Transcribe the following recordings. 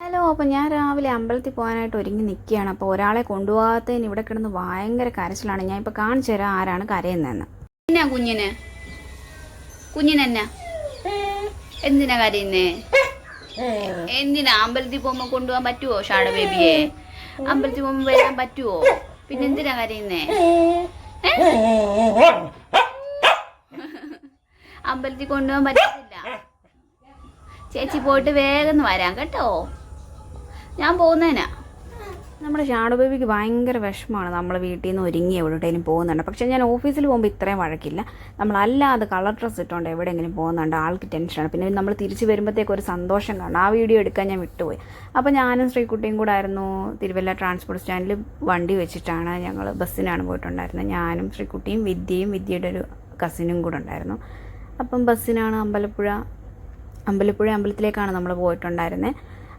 Hello അപ്പോൾ ഞാൻ രാവിലെ അമ്പലത്തിൽ പോകാനായിട്ട് ഒരുങ്ങി നിൽക്കുകയാണ് അപ്പോൾ ഒരാളെ കൊണ്ടുപോകാത്തതിന് ഇവിടെ കിടന്ന് ഭയങ്കര കരച്ചിലാണ്. ഞാൻ ഇപ്പോൾ കാണിച്ചു തരാം ആരാണ് കരയുന്നതെന്ന്. എന്നാ കുഞ്ഞിന്? കുഞ്ഞിനെന്നാ? എന്തിനാ കരയുന്നേ? എന്തിനാ അമ്പലത്തിൽ പോകുമ്പോ കൊണ്ടുപോകാൻ പറ്റുവോ ഷാഡ ബേബിയെ? അമ്പലത്തിൽ പോകുമ്പോ വരാൻ പറ്റുവോ? പിന്നെ എന്തിനാ കരയുന്നേ? അമ്പലത്തിൽ കൊണ്ടുപോകാൻ പറ്റത്തില്ല. ചേച്ചി പോയിട്ട് വേഗം വരാം കേട്ടോ. ഞാൻ പോകുന്നതിനാ നമ്മുടെ ഷാഡോ ബേബിക്ക് ഭയങ്കര വിഷമമാണ് നമ്മൾ വീട്ടിൽ നിന്ന് ഒരുങ്ങി എവിടെയെങ്കിലും പോകുന്നുണ്ട്. പക്ഷേ ഞാൻ ഓഫീസിൽ പോകുമ്പോൾ ഇത്രയും വഴക്കില്ല. നമ്മളല്ലാതെ കളർ ഡ്രസ്സ് ഇട്ടുകൊണ്ട് എവിടെയെങ്കിലും പോകുന്നുണ്ട് ആൾക്ക് ടെൻഷനാണ്. പിന്നെ നമ്മൾ തിരിച്ചു വരുമ്പോഴത്തേക്ക് ഒരു സന്തോഷം കാണും. ആ വീഡിയോ എടുക്കാൻ ഞാൻ വിട്ടുപോയി. അപ്പോൾ ഞാനും ശ്രീകുട്ടിയും കൂടെ ആയിരുന്നു തിരുവല്ല ട്രാൻസ്പോർട്ട് സ്റ്റാൻഡിൽ വണ്ടി വെച്ചിട്ടാണ് ഞങ്ങൾ ബസ്സിനാണ് പോയിട്ടുണ്ടായിരുന്നത്. ഞാനും ശ്രീകുട്ടിയും വിദ്യയും വിദ്യയുടെ ഒരു കസിനും കൂടെ ഉണ്ടായിരുന്നു. അപ്പം ബസ്സിനാണ് അമ്പലപ്പുഴ അമ്പലപ്പുഴ അമ്പലത്തിലേക്കാണ് നമ്മൾ പോയിട്ടുണ്ടായിരുന്നത്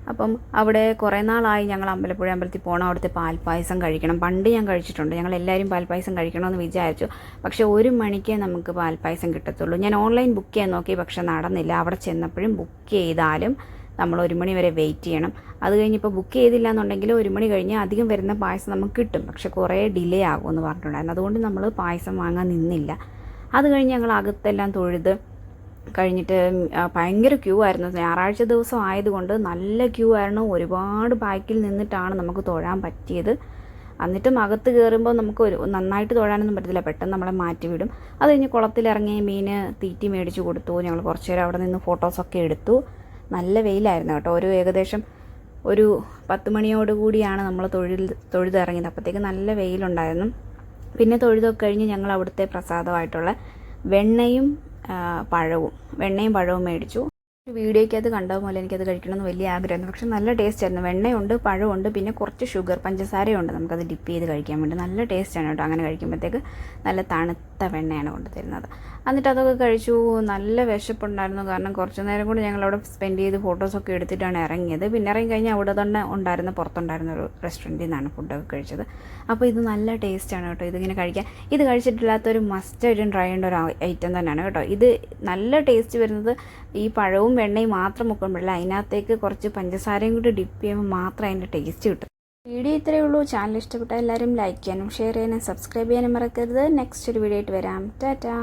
അപ്പം അവിടെ കുറേ നാളായി ഞങ്ങൾ അമ്പലപ്പുഴ അമ്പലത്തിൽ പോകണം അവിടുത്തെ പാൽപ്പായസം കഴിക്കണം. പണ്ട് ഞാൻ കഴിച്ചിട്ടുണ്ട്. ഞങ്ങൾ എല്ലാവരും പാൽപ്പായസം കഴിക്കണമെന്ന് വിചാരിച്ചു. പക്ഷെ ഒരു മണിക്കേ നമുക്ക് പാൽപ്പായസം കിട്ടത്തുള്ളൂ. ഞാൻ ഓൺലൈൻ ബുക്ക് ചെയ്യാൻ നോക്കി പക്ഷെ നടന്നില്ല. അവിടെ ചെന്നപ്പോഴും ബുക്ക് ചെയ്താലും നമ്മൾ ഒരു മണി വരെ വെയിറ്റ് ചെയ്യണം. അത് കഴിഞ്ഞിപ്പോൾ ബുക്ക് ചെയ്തില്ല എന്നുണ്ടെങ്കിൽ ഒരു മണി കഴിഞ്ഞ് അധികം വരുന്ന പായസം നമുക്ക് കിട്ടും. പക്ഷെ കുറേ ഡിലേ ആകുമെന്ന് പറഞ്ഞിട്ടുണ്ടായിരുന്നു. അതുകൊണ്ട് നമ്മൾ പായസം വാങ്ങാൻ നിന്നില്ല. അത് കഴിഞ്ഞ് ഞങ്ങൾ അകത്തെല്ലാം തൊഴുത് കഴിഞ്ഞിട്ട് ഭയങ്കര ക്യൂ ആയിരുന്നു. ഞായറാഴ്ച ദിവസം ആയതുകൊണ്ട് നല്ല ക്യൂ ആയിരുന്നു. ഒരുപാട് ബാക്കിൽ നിന്നിട്ടാണ് നമുക്ക് തൊഴാൻ പറ്റിയത്. എന്നിട്ടും അകത്ത് കയറുമ്പോൾ നമുക്ക് ഒരു നന്നായിട്ട് തൊഴാനൊന്നും പറ്റത്തില്ല. പെട്ടെന്ന് നമ്മളെ മാറ്റി വിടും. അത് കഴിഞ്ഞ് കുളത്തിലിറങ്ങി മീൻ തീറ്റി മേടിച്ച് കൊടുത്തു. ഞങ്ങൾ കുറച്ച് നേരം അവിടെ നിന്ന് ഫോട്ടോസൊക്കെ എടുത്തു. നല്ല വെയിലായിരുന്നു കേട്ടോ. ഒരു ഏകദേശം ഒരു പത്ത് മണിയോട് കൂടിയാണ് നമ്മൾ തൊഴിൽ തൊഴുതിറങ്ങിയത്. അപ്പോഴത്തേക്ക് നല്ല വെയിലുണ്ടായിരുന്നു. പിന്നെ തൊഴുതൊക്കെ കഴിഞ്ഞ് ഞങ്ങൾ അവിടുത്തെ പ്രസാദമായിട്ടുള്ള വെണ്ണയും പഴവും വെണ്ണയും പഴവും മേടിച്ചു. വീഡിയോയ്ക്കകത്ത് കണ്ട പോലെ എനിക്കത് കഴിക്കണമെന്ന് വലിയ ആഗ്രഹമായിരുന്നു. പക്ഷെ നല്ല ടേസ്റ്റ് ആയിരുന്നു. വെണ്ണയുണ്ട് പഴമുണ്ട് പിന്നെ കുറച്ച് ഷുഗർ പഞ്ചസാരയുണ്ട്. നമുക്കത് ഡിപ്പ് ചെയ്ത് കഴിക്കാൻ വേണ്ടി. നല്ല ടേസ്റ്റാണ് കേട്ടോ അങ്ങനെ കഴിക്കുമ്പോഴത്തേക്ക്. നല്ല തണുത്ത വെണ്ണയാണ് കൊണ്ടുതരുന്നത്. എന്നിട്ട് അതൊക്കെ കഴിച്ചു നല്ല വിശപ്പുണ്ടായിരുന്നു. കാരണം കുറച്ച് നേരം കൂടി ഞങ്ങൾ അവിടെ സ്പെൻഡ് ചെയ്ത് ഫോട്ടോസൊക്കെ എടുത്തിട്ടാണ് ഇറങ്ങിയത്. പിന്നെ ഇറങ്ങി കഴിഞ്ഞാൽ അവിടെ തന്നെ ഉണ്ടായിരുന്ന പുറത്തുണ്ടായിരുന്ന ഒരു റെസ്റ്റോറന്റിൽ നിന്നാണ് ഫുഡൊക്കെ കഴിച്ചത്. അപ്പോൾ ഇത് നല്ല ടേസ്റ്റാണ് കേട്ടോ. ഇതിങ്ങനെ കഴിക്കാൻ. ഇത് കഴിച്ചിട്ടില്ലാത്ത ഒരു മസ്റ്റായിട്ടും ട്രൈ ചെയ്യേണ്ട ഒരു ഐറ്റം തന്നെയാണ് കേട്ടോ. ഇത് നല്ല ടേസ്റ്റ് വരുന്നത് ഈ പഴവും വെണ്ണയും മാത്രം മുക്കുമ്പോഴല്ല അതിനകത്തേക്ക് കുറച്ച് പഞ്ചസാരയും കൂടി ഡിപ്പ് ചെയ്യുമ്പോൾ മാത്രം അതിന്റെ ടേസ്റ്റ് കിട്ടും. വീഡിയോ ഇത്രയേ ഉള്ളൂ. ചാനൽ ഇഷ്ടപ്പെട്ട എല്ലാവരും ലൈക്ക് ചെയ്യാനും ഷെയർ ചെയ്യാനും സബ്സ്ക്രൈബ് ചെയ്യാനും മറക്കരുത്. നെക്സ്റ്റ് ഒരു വീഡിയോ ആയിട്ട് വരാം. ടാറ്റാ